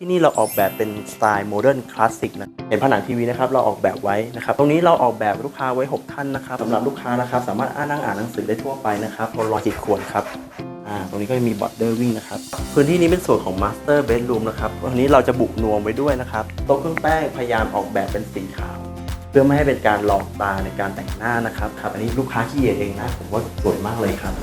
ที่นี่เราออกแบบเป็นสไตล์โมเดิร์นคลาสสิกนะเห็นผนังทีวีนะครับเราออกแบบไว้นะครับตรงนี้เราออกแบบลูกค้าไว้ 6 ท่านนะครับสำหรับลูกค้านะครับสามารถอ่านนั่งอ่านหนังสือได้ทั่วไปนะครับทนรอจิตควรครับอ่าตรงนี้ก็จะมีบอร์ดเดอร์วิ่งนะครับพื้นที่นี้เป็นส่วนของมาสเตอร์เบดรูมนะครับตรงนี้เราจะบุกนวมไว้ด้วยนะครับโต๊ะเครื่องแป้งพยายามออกแบบเป็นสีขาว เพื่อไม่ให้เป็นการหลอกตาในการแต่งหน้านะครับครับอันนี้ลูกค้าขี้เกียจเองนะผมว่าสวยมากเลยครับ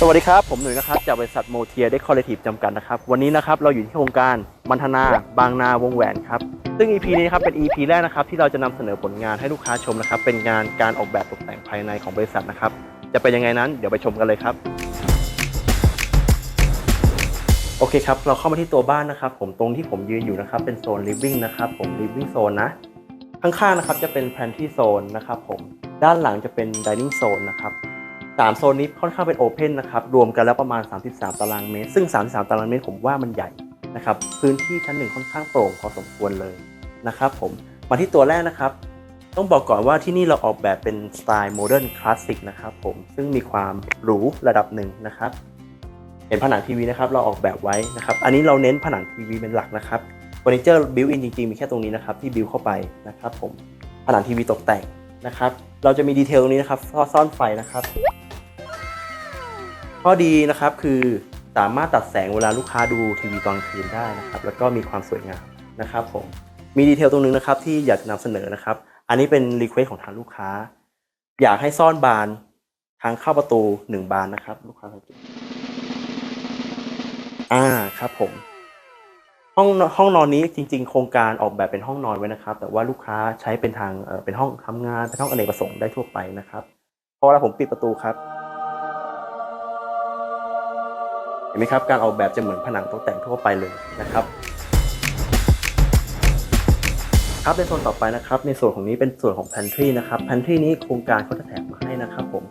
สวัสดีครับ ผมหนุ่ยนะครับจากบริษัทโมเทียเดคอร์เรทีฟจำกัดนะครับ วันนี้นะครับเราอยู่ที่โครงการมันธนา บางนาวงแหวนครับ ซึ่ง EP นี้นะครับเป็น EP แรกนะครับที่เราจะนำเสนอผลงานให้ลูกค้าชมนะครับ เป็นงานการออกแบบตกแต่งภายในของบริษัทนะครับ จะเป็นยังไงนั้นเดี๋ยวไปชมกันเลยครับ โอเคครับ เราเข้ามาที่ตัวบ้านนะครับ ผมตรงที่ผมยืนอยู่นะครับเป็นโซน living นะครับผม living zone นะข้างๆนะครับจะเป็น pantry zone นะครับผมด้านหลังจะเป็น dining zone นะครับ สามโซนนี้ค่อนข้างเป็นโอเพนนะครับ รวมกันแล้วประมาณ 33 ตารางเมตร ซึ่ง 33 ตารางเมตรผมว่ามันใหญ่นะครับ พื้นที่ชั้นหนึ่งค่อนข้างโปร่งพอสมควรเลยนะครับผม มาที่ตัวแรกนะครับ ต้องบอกก่อนว่าที่นี่เราออกแบบเป็นสไตล์โมเดิร์นคลาสสิกนะครับผม ซึ่งมีความหรูระดับหนึ่งนะครับ เห็นผนังทีวีนะครับ เราออกแบบไว้นะครับ อันนี้เราเน้นผนังทีวีเป็นหลักนะครับเฟอร์นิเจอร์บิวอินจริงๆ มีแค่ตรงนี้นะครับที่บิวเข้าไปนะครับผม ผนังทีวีตกแต่งนะครับ เราจะมีดีเทลตรงนี้นะครับซ่อนไฟนะครับ ข้อดีนะครับคือสามารถตัดแสงเวลาลูกค้าดูทีวีตอนคืนได้นะครับแล้วก็มีความสวยงามนะครับผมมีดีเทลตรงนึงนะครับที่อยากจะนำเสนอนะครับ อันนี้เป็นรีเควสของทางลูกค้า อยากให้ซ่อนบานทางเข้าประตูหนึ่งบานนะครับ ลูกค้าสังเกตอ่าครับผมห้องห้องนอนนี้จริง ๆ โครงการออกแบบเป็นห้องนอนไว้นะครับ แต่ว่าลูกค้าใช้เป็นทางเป็นห้องทำงานเป็นห้องอเนกประสงค์ได้ทั่วไปนะครับ พอเวลาผมปิดประตูครับ ไหมครับการออกแบบจะเหมือนผนังตกแต่งทั่วไปเลยนะครับครับในโซนต่อไปนะครับในส่วนของนี้เป็นส่วนของ pantry นะครับ pantry นี้โครงการเขาจะแถมมาให้นะครับผม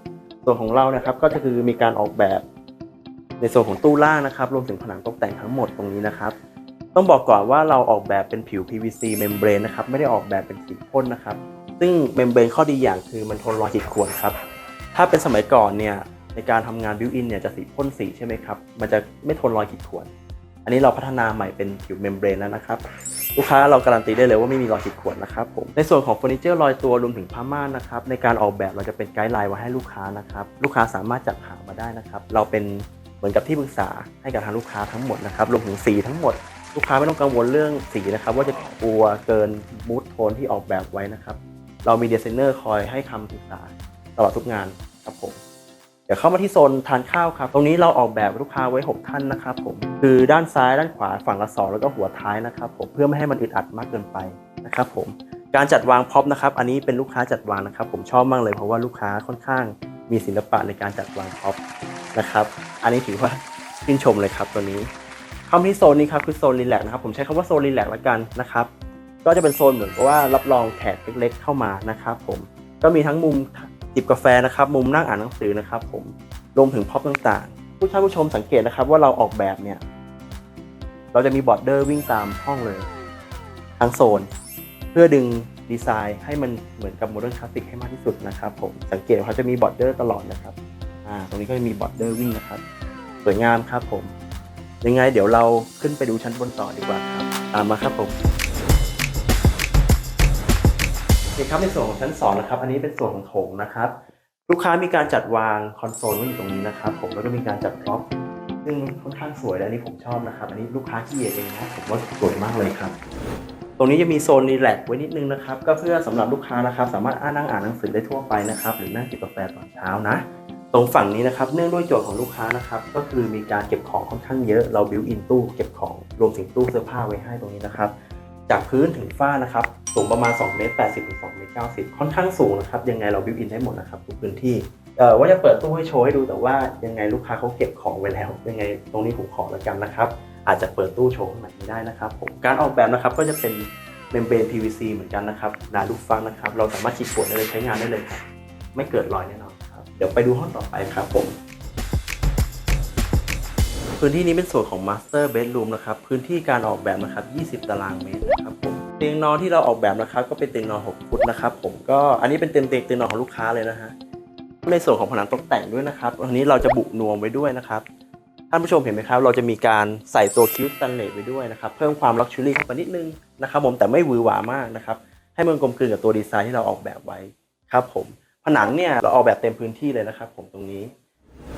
ส่วนของเรานะครับก็จะคือมีการออกแบบในส่วนของตู้ล่างนะครับรวมถึงผนังตกแต่งทั้งหมดตรงนี้นะครับ ต้องบอกก่อนว่าเราออกแบบเป็นผิว PVC membrane นะครับไม่ได้ออกแบบเป็นสีพ่นนะครับ ซึ่ง membrane ข้อดีอย่างคือมันทนรอยขีดข่วนครับถ้าเป็นสมัยก่อนเนี่ย ในการทำงานบิวอินเนี่ยจะสีพ่นสีใช่ไหมครับ มันจะไม่ทนรอยขีดข่วน อันนี้เราพัฒนาใหม่เป็นผิวเมมเบรนแล้วนะครับ ลูกค้าเราการันตีได้เลยว่าไม่มีรอยขีดข่วนนะครับผมในส่วนของเฟอร์นิเจอร์ลอยตัวรวมถึงผ้าม่านนะครับในการออกแบบเราจะเป็นไกด์ไลน์ไว้ให้ลูกค้านะครับลูกค้าสามารถจัดหามาได้นะครับ เราเป็นเหมือนกับที่ปรึกษาให้กับทางลูกค้าทั้งหมดนะครับรวมถึงสีทั้งหมดลูกค้าไม่ต้องกังวลเรื่องสีนะครับว่าจะกลัวเกินมูดโทนที่ออกแบบไว้นะครับ เรามีดีไซเนอร์คอยให้คำปรึกษาตลอดทุกงานครับผม เดี๋ยวเข้ามาที่โซนทานข้าวครับ ตรงนี้เราออกแบบลูกค้าไว้ 6 ท่านนะครับผม คือด้านซ้ายด้านขวาฝั่งละสองแล้วก็หัวท้ายนะครับผม เพื่อไม่ให้มันอึดอัดมากเกินไปนะครับผม การจัดวางพ็อปนะครับ อันนี้เป็นลูกค้าจัดวางนะครับ ผมชอบมากเลยเพราะว่าลูกค้าค่อนข้างมีศิลปะในการจัดวางพ็อปนะครับ อันนี้ถือว่าชื่นชมเลยครับตัวนี้เข้ามาที่โซนนี้ครับคือโซนรีแลกซ์นะครับ ผมใช้คำว่าโซนรีแลกซ์ละกันนะครับ ก็จะเป็นโซนเหมือนกับว่ารับรองแขกเล็กๆเข้ามานะครับผม ก็มีทั้งมุม จิบกาแฟนะครับ มุมนั่งอ่านหนังสือนะครับ ผมรวมถึงพ็อปต่างๆ ผู้ชมผู้ชมสังเกตนะครับ ว่าเราออกแบบเนี่ย เราจะมีบอร์ดเดอร์วิ่งตามห้องเลยทั้งโซน เพื่อดึงดีไซน์ให้มันเหมือนกับโมเดิร์นคลาสสิกให้มากที่สุดนะครับ ผมสังเกตว่าเขาจะมีบอร์ดเดอร์ตลอดนะครับอ่าตรงนี้ก็จะมีบอร์ดเดอร์วิ่งนะครับ สวยงามครับผม ยังไงเดี๋ยวเราขึ้นไปดูชั้นบนต่อดีกว่าครับ ตามมาครับผม เคครับในส่วนของชั้น2นะครับ อันนี้เป็นส่วนของโถงนะครับ ลูกค้ามีการจัดวางคอนโซลไว้อยู่ตรงนี้นะครับ ผมแล้วก็มีการจัดพร็อพซึ่งค่อนข้างสวยและนนี้ผมชอบนะครับ อันนี้ลูกค้าขี้เกียจเองนะผมว่าสวยมากเลยครับ ตรงนี้จะมีโซนรีแลกไว้นิดนึงนะครับ ก็เพื่อสำหรับลูกค้านะครับ สามารถอ่านนั่งอ่านหนังสือได้ทั่วไปนะครับ หรือนั่งจิบกาแฟตอนเช้านะ ตรงฝั่งนี้นะครับ เนื่องด้วยโจทย์ของลูกค้านะครับ ก็คือมีการเก็บของค่อนข้างเยอะ เราบิวอินตู้เก็บของรวมถึงตู้เสื้อผ้าไว้ให้ตรงนี้นะครับ จากพื้นถึงฝ้านะครับ สูงประมาณ2เมตร80ถึง2เมตร90 ค่อนข้างสูงนะครับ ยังไงเราบิวอินได้หมดนะครับทุกพื้นที่เอ่อว่าจะเปิดตู้ให้โชว์ให้ดูแต่ว่ายังไงลูกค้าเขาเก็บของไว้แล้ว ยังไงตรงนี้ผมขอแล้วกันนะครับ อาจจะเปิดตู้โชว์ข้างในไม่ได้นะครับผมการออกแบบนะครับก็จะเป็นเมมเบรน PVC เหมือนกันนะครับหนาลูกฟังนะครับ เราสามารถฉีดขวดได้เลยใช้งานได้เลยครับไม่เกิดรอยแน่นอนครับเดี๋ยวไปดูห้องต่อไปครับผม พื้นที่นี้เป็นส่วนของ Master Bedroom นะครับ พื้นที่การออกแบบนะครับ 20 ตารางเมตรนะครับ เตียงนอนที่เราออกแบบนะครับ ก็เป็นเตียงนอน6ฟุตนะครับ ผมก็อันนี้เป็นเตียงเตียงเตียงนอนของลูกค้าเลยนะฮะในส่วนของผนังตกแต่งด้วยนะครับอันนี้เราจะบุนวมไว้ด้วยนะครับท่านผู้ชมเห็นไหมครับ เราจะมีการใส่ตัวคิ้วสแตนเลสไว้ด้วยนะครับ เพิ่มความลักชัวรี่เข้าไปนิดนึงนะครับ ผมแต่ไม่หวือหวามากนะครับ ให้มันกลมกลืนกับตัวดีไซน์ที่เราออกแบบไว้ครับ ผมผนังเนี่ยเราออกแบบเต็มพื้นที่เลยนะครับ ผมตรงนี้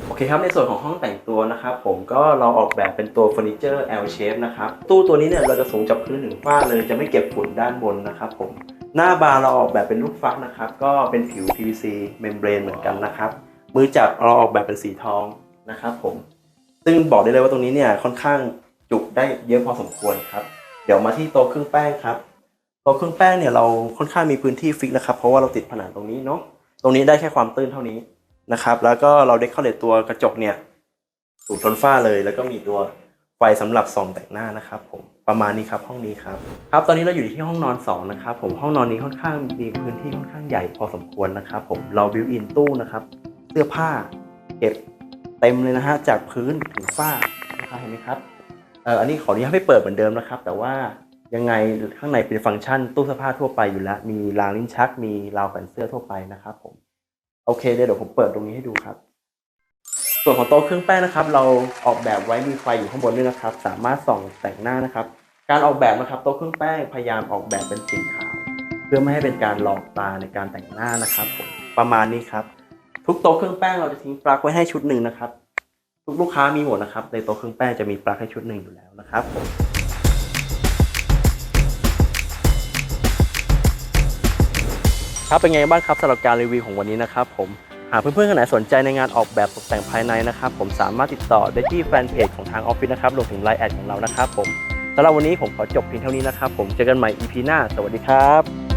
โอเคครับในส่วนของห้องแต่งตัวนะครับผมก็เราออกแบบเป็นตัวเฟอร์นิเจอร์ L shape นะครับตู้ตัวนี้เนี่ยเราจะสูงจากพื้นถึงฝ้าเลยจะไม่เก็บฝุ่นด้านบนนะครับผมหน้าบาร์เราออกแบบเป็นลูกฟักนะครับก็เป็นผิว PVC membrane เหมือนกันนะครับมือจับเราออกแบบเป็นสีทองนะครับผมซึ่งบอกได้เลยว่าตรงนี้เนี่ยค่อนข้างจุได้เยอะพอสมควรครับเดี๋ยวมาที่โต๊ะเครื่องแป้งครับโต๊ะเครื่องแป้งเนี่ยเราค่อนข้างมีพื้นที่ฟิกนะครับเพราะว่าเราติดผนังตรงนี้เนาะตรงนี้ได้แค่ความตื้นเท่านี้ นะครับ แล้วก็เราได้เข้าเลตตัวกระจกเนี่ยสูงทนฝ้าเลยแล้วก็มีตัวไฟสำหรับส่องแต่งหน้านะครับผมประมาณนี้ครับห้องนี้ครับครับ ตอนนี้เราอยู่ที่ห้องนอน 2 นะครับผมห้องนอนนี้ค่อนข้างมีพื้นที่ค่อนข้างใหญ่พอสมควรนะครับผมเราบิวอินตู้นะครับ เสื้อผ้าเก็บเต็มเลยนะฮะจากพื้นถึงฝ้านะครับเห็นไหมครับเอ่ออันนี้ขออนุญาตไม่เปิดเหมือนเดิมนะครับ แต่ว่ายังไงข้างในเป็นฟังก์ชันตู้เสื้อผ้าทั่วไปอยู่แล้ว มีรางลิ้นชัก มีราวแขวนเสื้อทั่วไปนะครับผม โอเคเดี๋ยวผมเปิดตรงนี้ให้ดูครับ ส่วนของโต๊ะเครื่องแป้งนะครับ เราออกแบบไว้มีไฟอยู่ข้างบนด้วยนะครับ สามารถส่องแต่งหน้านะครับ การออกแบบนะครับโต๊ะเครื่องแป้งพยายามออกแบบเป็นสีขาว เพื่อไม่ให้เป็นการหลอกตาในการแต่งหน้านะครับผมประมาณนี้ครับ ทุกโต๊ะเครื่องแป้งเราจะทิ้งปลั๊กไว้ให้ชุดหนึ่งนะครับ ทุกลูกค้ามีหมดนะครับ ในโต๊ะเครื่องแป้งจะมีปลั๊กให้ชุดหนึ่งอยู่แล้วนะครับผม ครับเป็นไงบ้างครับสำหรับการรีวิวของวันนี้นะครับผมหากเพื่อนๆคนไหนสนใจในงานออกแบบตกแต่งภายในนะครับผมสามารถติดต่อได้ที่แฟนเพจของทางออฟฟิศนะครับรวมถึงไลน์แอดของเรานะครับผมสำหรับวันนี้ผมขอจบเพียงเท่านี้นะครับผมเจอกันใหม่ EP หน้า สวัสดีครับ